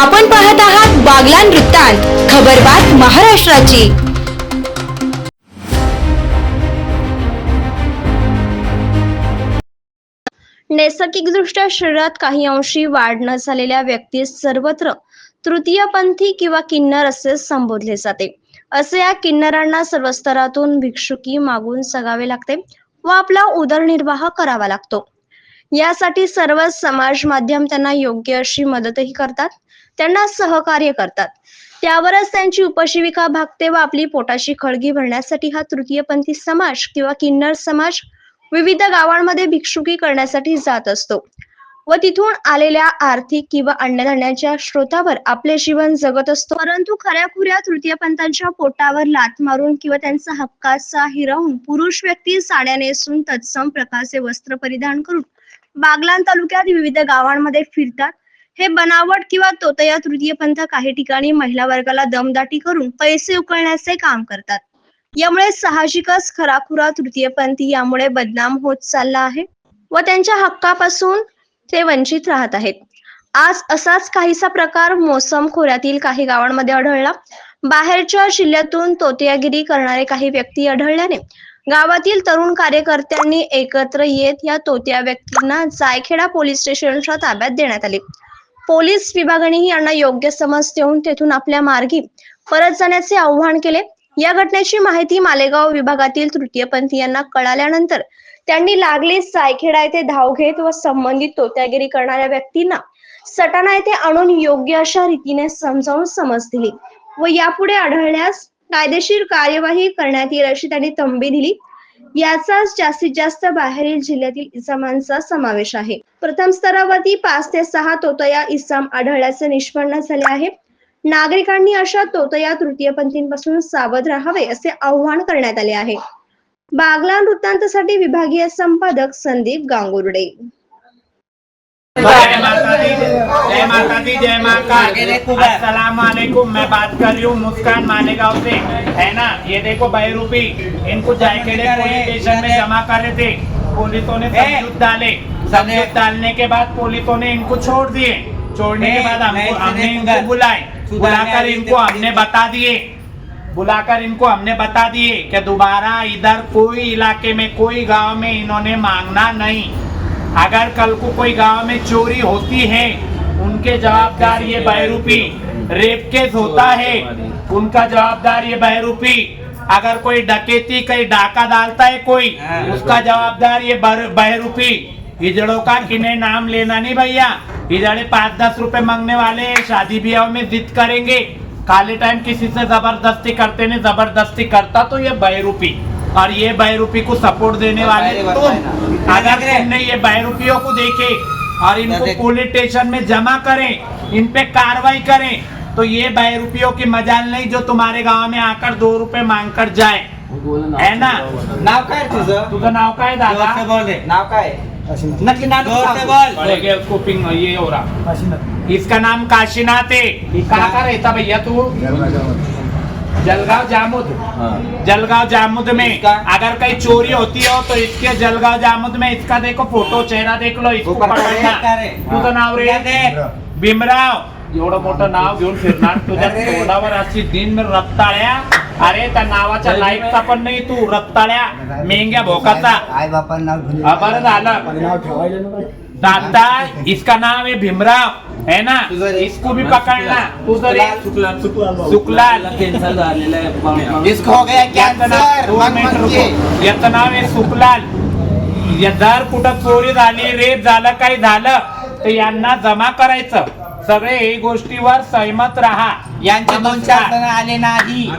आपण पाहत आहात बागलान वृत्तांत खबरबात महाराष्ट्राची. नैसर्गिकदृष्ट्या शरीरात काही अंशी वाढ न झालेल्या व्यक्तीस सर्वत्र तृतीयपंथी किंवा किन्नर असे संबोधले जाते. असे या किन्नरांना सर्व स्तरातून भिक्षुकी मागून सगावे लागते व आपला उदरनिर्वाह करावा लागतो. यासाठी सर्व समाज माध्यम त्यांना योग्य अशी मदतही करतात. त्यांना सहकार्य करतात. त्यावरच त्यांची उपजीविका भागते व आपली पोटाची खळगी भरण्यासाठी हा तृतीयपंथी समाज किंवा किन्नर समाज विविध गावांमध्ये भिक्षुकी करण्यासाठी जात असतो. व तिथून आलेल्या आर्थिक किंवा अन्नधान्याच्या स्रोतावर आपले जीवन जगत असतो. परंतु खऱ्याखुऱ्या तृतीयपंथांच्या पोटावर लात मारून किंवा त्यांचा हक्काचा हिरावून पुरुष व्यक्ती साड्या नेसून तत्सम प्रकारचे वस्त्र परिधान करून बागलान तालुक्यात विविध गावांमध्ये फिरतात. हे बनावट किंवा तोतया तृतीयपंथ काही ठिकाणी महिला वर्गाला दमदाटी करून पैसे उकळण्याचे काम करतात. यामुळे साहजिकच खराखुरा तृतीयपंथी यामुळे बदनाम होत चालला आहे व त्यांच्या हक्कापासून ते वंचित राहत आहेत. आज असाच काहीसा प्रकार मोसम खोऱ्यातील काही गावांमध्ये आढळला. बाहेरच्या जिल्ह्यातून तोतयागिरी करणारे काही व्यक्ती आढळल्याने गावातील तरुण कार्यकर्त्यांनी एकत्र येत या तोत्या व्यक्तींना जायखेडा पोलीस स्टेशनच्या ताब्यात देण्यात आले. पोलीस विभागानेही यांना योग्य समज देऊन तेथून आपल्या मार्गी परत जाण्याचे आव्हान केले. या घटनेची माहिती मालेगाव विभागातील तृतीयपंथीयांना कळाल्यानंतर त्यांनी लागलीच सायखेडा येथे धाव घेत व संबंधित तोत्यागिरी करणाऱ्या व्यक्तींना सटाणा येथे आणून योग्य अशा रीतीने समजावून समज दिली व यापुढे आढळल्यास कायदेशीर कार्यवाही करण्यात येईल अशी त्यांनी तंबी दिली. याचाच जास्तीत जास्त बाहेरील जिल्ह्यातील इसमांचा समावेश आहे. प्रथम स्तरावरती पाच ते सहा तोतया इसाम आढळल्याचे निष्पन्न झाले आहे. नागरिकांनी अशा तोतया तृतीयपंथींपासून सावध राहावे असे आवाहन करण्यात आले आहे. बागला वृत्तांतसाठी विभागीय संपादक संदीप गांगुर्डे. जय माता दी जय। माता दी जय महाकाल अस्सलाम वालेकुम मैं बात कर रही हूँ मुस्कान मालेगांव से। है ना? ये देखो बहरूपी इनको जायकेड़े पुलिस स्टेशन में जमा कर रहे थे। पुलिसों ने संयुक्त डाले। संयुक्त डालने के बाद पुलिसों ने इनको छोड़ दिए। छोड़ने के बाद हमको हमने इनको बुलाए। बुलाकर इनको हमने बता दिए। बुलाकर इनको हमने बता दिए कि दोबारा इधर कोई इलाके में कोई गाँव में इन्होंने मांगना नहीं। अगर कल को कोई गाँव में चोरी होती है, उनके जवाबदार ये बहरूपी रेप केस होता है, उनका जवाबदार ये बहरूपी अगर कोई डकेती, कहीं डाका डालता है कोई, उसका जवाबदार ये बहरूपी हिजड़ों का किन्हें नाम लेना नहीं भैया। हिजड़े पाँच दस रुपए मांगने वाले शादी ब्याह में जिद करेंगे। काले टाइम किसी से ज़बरदस्ती करते नहीं, ज़बरदस्ती करता तो ये बहरूपी और ये बहरूपी को सपोर्ट देने वाले तुम अगर तुमने ये बहरूपियों को देखे और इनको पुलिस स्टेशन में जमा करें इन पे कार्रवाई करें। तो ये बहरूपियों की मजाल नहीं जो तुम्हारे गाँव में आकर दो रुपए मांग कर जाए। है ना? नाव काय रे तुझं? तुझं नाव काय दादा। बोल नाव काय नक्की नाव ज़ोर से बोल। पड़ेगा उसको पिंग ये हो रहा। इसका नाम काशीनाथ है। कहाँ का रहता भैया तू? जलगांव जामुद। जलगांव जामुद में? अगर कहीं चोरी होती हो तो इसके जलगांव जामुद में इसका देखो फोटो चेहरा देख लो इसको? तुझं नाव रे. भीमराव एवढं मोठं नाव घेऊन फिरणार तुझ्या. तोंडावर अशी दिन रत्ताळ्या अरे त्या नावाच्या लाईकचा पण नाही तू रत्ताळ्या मेंग्या भोकाचा. आई बापांना नाव हा, बरं झालं. दादा इसका नाम है भीमराव। है ना? तुझं रे? इसको भी पकड़ना। झालेलं आहे. इसको हो गया याचं नाव कॅन्सर दोन मग मिनिटं रुको. याचं नाव आहे सुकलाल. या जर कुठं चोरी झाली रेप झालं काही झालं तर यांना जमा करायचं. सगळे हे गोष्टीवर सहमत राहा. यांचे दोन चार जण आले नाही.